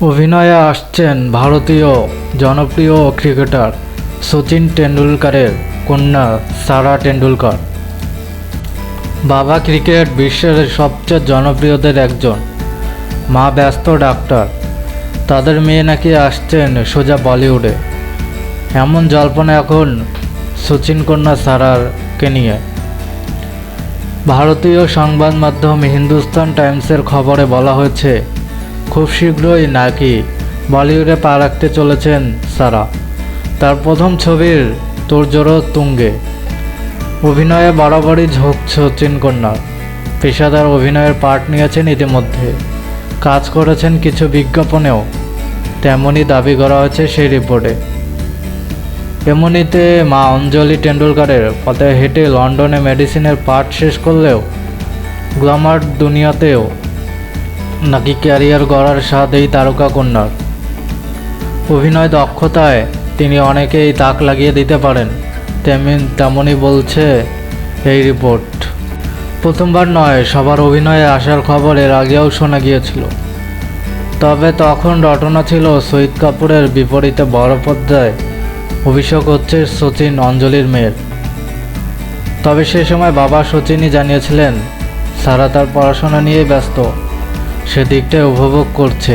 অভিনয়ে আসছেন ভারতীয় জনপ্রিয় ক্রিকেটার সচিন টেন্ডুলকারের কন্যা সারা টেন্ডুলকার বাবা ক্রিকেট বিশ্বের সবচেয়ে জনপ্রিয়দের একজন। মা ব্যস্ত ডাক্তার। তাদের মেয়ে নাকি আসছেন সোজা বলিউডে। এমন জল্পনা এখন সচিন কন্যা সারারকে নিয়ে। ভারতীয় সংবাদ মাধ্যম হিন্দুস্তান টাইমসের খবরে বলা হয়েছে খুব শীঘ্রই নাকি বলিউডে পা রাখতে চলেছেন সারা। তার প্রথম ছবির তোরজোড়ো তুঙ্গে। অভিনয়ে বরাবরই ঝোঁক সচিন কন্যার পেশাদার অভিনয়ের পার্ট নিয়েছেন ইতিমধ্যে। কাজ করেছেন কিছু বিজ্ঞাপনেও। তেমনই দাবি করা হয়েছে সেই রিপোর্টে। এমনিতে মা অঞ্জলি টেন্ডুলকারের পথে হেঁটে লন্ডনে মেডিসিনের পাঠ শেষ করলেও গ্লামার দুনিয়াতেও নাকি ক্যারিয়ার গড়ার স্বাদ এই তারকা কন্যার? অভিনয় দক্ষতায় তিনি অনেকেই তাক লাগিয়ে দিতে পারেন, তেমন তেমনই বলছে এই রিপোর্ট। প্রথমবার নয়, সবার অভিনয়ে আসার খবর এর আগেও শোনা গিয়েছিল। তবে তখন রটনা ছিল শহীদ কাপুরের বিপরীতে বড় পর্দায়। অভিষেক হচ্ছে সচিন অঞ্জলির মেয়ের। তবে সে সময় বাবা সচিনই জানিয়েছিলেন, সারা তার পড়াশোনা নিয়ে ব্যস্ত। সেদিকটাই উপভোগ করছে।